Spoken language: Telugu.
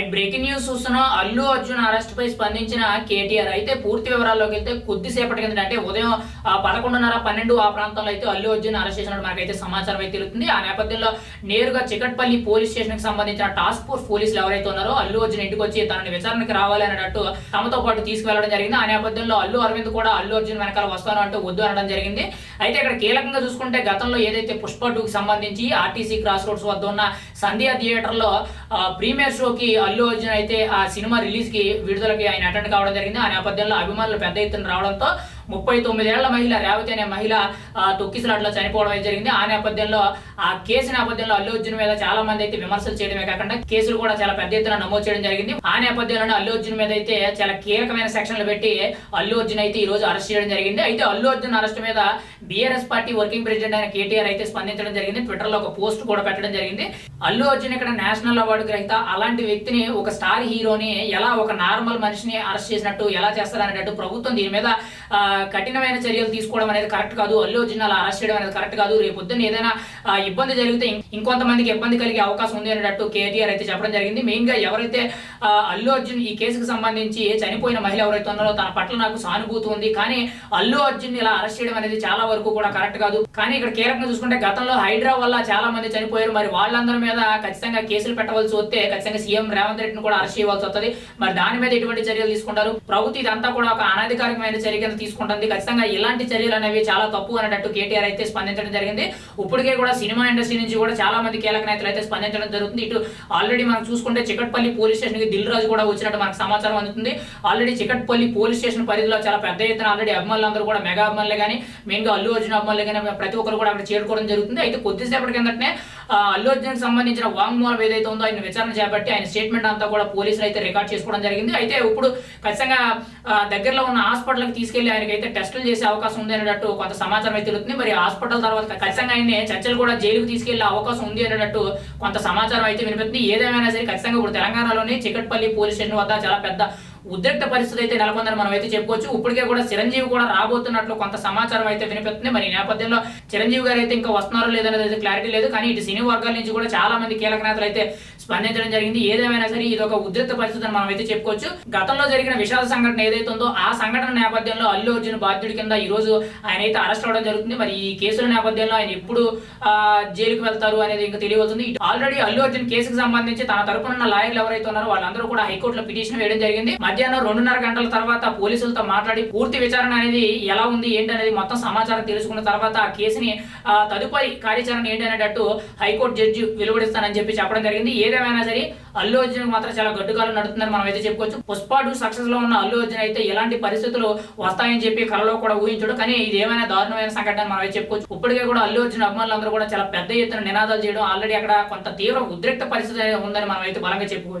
రైట్ బ్రేకింగ్ న్యూస్ చూస్తున్నాం. అల్లు అర్జున్ అరెస్ట్ పై స్పందించిన కేటీఆర్ అయితే పూర్తి వివరాల్లోకి వెళ్తే కొద్దిసేపటి కింద అంటే ఉదయం ఆ, పదకొండున్నర పన్నెండు ఆ ప్రాంతంలో అయితే అల్లు అర్జున్ అరెస్ట్ చేసినట్టు మనకైతే సమాచారం అయితే తెలుస్తుంది. ఆ నేపథ్యంలో నేరుగా చికట్పల్లి పోలీస్ స్టేషన్కి సంబంధించిన టాస్క్ ఫోర్స్ పోలీసులు ఎవరైతే ఉన్నారో అల్లు అర్జున్ ఇంటికి వచ్చి తనని విచారణకి రావాలి అన్నట్టు తమతో పాటు తీసుకువెళ్ళడం జరిగింది. ఆ నేపథ్యంలో అల్లు అరవింద్ కూడా అల్లు అర్జున్ వెనకాల వస్తాను అంటూ వద్దు అనడం జరిగింది. అయితే ఇక్కడ కీలకంగా చూసుకుంటే గతంలో ఏదైతే పుష్ప టూకి సంబంధించి ఆర్టీసీ క్రాస్ రోడ్స్ వద్ద ఉన్న సంధ్యా థియేటర్లో ప్రీమియర్ షోకి అల్లు అర్జున్ అయితే ఆ సినిమా రిలీజ్కి విడుదలకి ఆయన అటెండ్ కావడం జరిగింది. ఆ నేపథ్యంలో అభిమానులు పెద్ద ఎత్తున రావడంతో ముప్పై తొమ్మిదేళ్ళ మహిళ రేవతి అనే మహిళ తొక్కిసలాట్లో చనిపోవడం జరిగింది. ఆ నేపథ్యంలో ఆ కేసు నేపథ్యంలో అల్లు అర్జున్ మీద చాలా మంది అయితే విమర్శలు చేయడమే కాకుండా కేసులు కూడా చాలా పెద్ద ఎత్తున నమోదు చేయడం జరిగింది. ఆ నేపథ్యంలోనే అల్లు అర్జున్ మీద అయితే చాలా కీలకమైన సెక్షన్లు పెట్టి అల్లు అర్జున్ అయితే ఈ రోజు అరెస్ట్ చేయడం జరిగింది. అయితే అల్లు అర్జున్ అరెస్ట్ మీద బీఆర్ఎస్ పార్టీ వర్కింగ్ ప్రెసిడెంట్ అయిన కేటీఆర్ అయితే స్పందించడం జరిగింది. ట్విట్టర్లో ఒక పోస్ట్ కూడా పెట్టడం జరిగింది. అల్లు అర్జున్ ఇక్కడ నేషనల్ అవార్డు గ్రహీత. అలాంటి వ్యక్తిని ఒక స్టార్ హీరోని ఎలా ఒక నార్మల్ మనిషిని అరెస్ట్ చేసినట్టు ఎలా చేస్తారనేటట్టు ప్రభుత్వం దీని మీద కఠినమైన చర్యలు తీసుకోవడం అనేది కరెక్ట్ కాదు అల్లు అర్జున్ అలా అరెస్ట్ చేయడం అనేది కరెక్ట్ కాదు. రేపు పొద్దున్న ఏదైనా ఇబ్బంది జరిగితే ఇంకొంతమందికి ఇబ్బంది కలిగే అవకాశం ఉంది అనేటట్టు కేటీఆర్ అయితే చెప్పడం జరిగింది. మెయిన్గా ఎవరైతే అల్లు అర్జున్ ఈ కేసుకు సంబంధించి చనిపోయిన మహిళ ఎవరైతే ఉన్నారో తన పట్ల నాకు సానుభూతి ఉంది. కానీ అల్లు అర్జున్ ఇలా అరెస్ట్ చేయడం అనేది చాలా వరకు కూడా కరెక్ట్ కాదు. కానీ ఇక్కడ కీలకంగా చూసుకుంటే గతంలో హైడ్రా వల్ల చాలా మంది చనిపోయారు. మరి వాళ్ళందరి మీద ఖచ్చితంగా కేసులు పెట్టవలసి వస్తే ఖచ్చితంగా సీఎం రేవంత్ రెడ్డిని కూడా అరెస్ట్ చేయవలసి వస్తుంది. మరి దాని మీద ఎటువంటి చర్యలు తీసుకుంటారు? ప్రభుత్వం ఇదంతా కూడా ఒక అనధికారికమైన చర్య కింద ఉంటుంది. ఖచ్చితంగా ఇలాంటి చర్యలు అనేవి చాలా తప్పు అనేటట్టు కేటీఆర్ అయితే స్పందించడం జరిగింది. ఇప్పటికే కూడా సినిమా ఇండస్ట్రీ నుంచి కూడా చాలా మంది కీలక నేతలు అయితే స్పందించడం జరుగుతుంది. ఇటు ఆల్రెడీ మనం చూసుకుంటే చికట్పల్లి పోలీస్ స్టేషన్కి దిల్ రాజు కూడా వచ్చినట్టు మనకు సమాచారం అందుతుంది. ఆల్రెడీ చికట్పల్లి పోలీస్ స్టేషన్ పరిధిలో చాలా పెద్ద ఎత్తున ఆల్రెడీ అభిమానులు అందరూ కూడా మెగా అభిమానులు కానీ మెయిన్గా అల్లు అర్జున్ అభిమానులు కానీ ప్రతి ఒక్కరు కూడా అక్కడ చేరుకోవడం జరుగుతుంది. అయితే కొద్దిసేపటి కిందటనే అల్లు అర్జున్ సంబంధించిన వాంగ్మూలం ఏదైతే ఉందో ఆయన విచారణ చేపట్టి ఆయన స్టేట్మెంట్ అంతా కూడా పోలీసులు అయితే రికార్డ్ చేసుకోవడం జరిగింది. అయితే ఇప్పుడు ఖచ్చితంగా దగ్గరలో ఉన్న హాస్పిటల్కి తీసుకెళ్ళి ఆయనకైతే అయితే టెస్టులు చేసే అవకాశం ఉంది అనేటట్టు కొంత సమాచారం అయితే తెలుస్తుంది. మరి హాస్పిటల్ తర్వాత ఖచ్చితంగా ఆయన చర్చలు కూడా జైలుకు తీసుకెళ్ళే అవకాశం ఉంది అనేటట్టు కొంత సమాచారం అయితే వినిపిస్తుంది. ఏదేమైనా సరే ఖచ్చితంగా ఇప్పుడు తెలంగాణలోని చికట్పల్లి పోలీస్ స్టేషన్ వద్ద చాలా పెద్ద ఉద్రిక్త పరిస్థితి అయితే నెలకొందని మనం అయితే చెప్పుకోవచ్చు. ఇప్పటికే కూడా చిరంజీవి కూడా రాబోతున్నట్లు కొంత సమాచారం అయితే వినిపిస్తుంది. మరి ఈ నేపథ్యంలో చిరంజీవి గారు అయితే ఇంకా వస్తున్నారో లేదనేది క్లారిటీ లేదు. కానీ ఇటు సినీ వర్గాల నుంచి కూడా చాలా మంది కీలక నేతలు అయితే స్పందించడం జరిగింది. ఏదేమైనా సరే ఇది ఒక ఉద్రిక్త పరిస్థితి అని మనం అయితే చెప్పుకోవచ్చు. గతంలో జరిగిన విషాద సంఘటన ఏదైతే ఉందో ఆ సంఘటన నేపథ్యంలో అల్లు అర్జున్ బాధ్యుడి కింద ఈ రోజు ఆయన అయితే అరెస్ట్ అవడం జరుగుతుంది. మరి ఈ కేసుల నేపథ్యంలో ఆయన ఎప్పుడు జైలుకు వెళ్తారు అనేది ఇంకా తెలియవుతుంది ఆల్రెడీ అల్లు అర్జున్ కేసుకు సంబంధించి తన తరపున ఉన్న లాయర్లు ఎవరైతే ఉన్నారో వాళ్ళందరూ కూడా హైకోర్టులో పిటిషన్ వేయడం జరిగింది. మధ్యాహ్నం రెండున్నర గంటల తర్వాత పోలీసులతో మాట్లాడి పూర్తి విచారణ అనేది ఎలా ఉంది ఏంటి అనేది మొత్తం సమాచారం తెలుసుకున్న తర్వాత ఆ కేసుని తదుపరి కార్యాచరణ ఏంటి అనేటట్టు హైకోర్టు జడ్జి వెలువడిస్తానని చెప్పి చెప్పడం జరిగింది. ఏదేమైనా సరే అల్లు అర్జున్ మాత్రం చాలా గడ్డుకాలు నడుతుందని మనం అయితే చెప్పుకోవచ్చు. పుష్ప టూ సక్సెస్లో ఉన్న అల్లు అర్జున్ అయితే ఎలాంటి పరిస్థితులు వస్తాయని చెప్పి కలలో కూడా ఊహించడు. కానీ ఇది ఏమైనా దారుణమైన సంఘటన మనం అయితే చెప్పుకోవచ్చు. ఇప్పటికే కూడా అల్లు అర్జున్ అభిమానులందరూ కూడా చాలా పెద్ద ఎత్తున నినాదాలు చేయడం ఆల్రెడీ అక్కడ కొంత తీవ్ర ఉద్రిక్త పరిస్థితి ఉందని మనం అయితే బలంగా చెప్పుకోవచ్చు.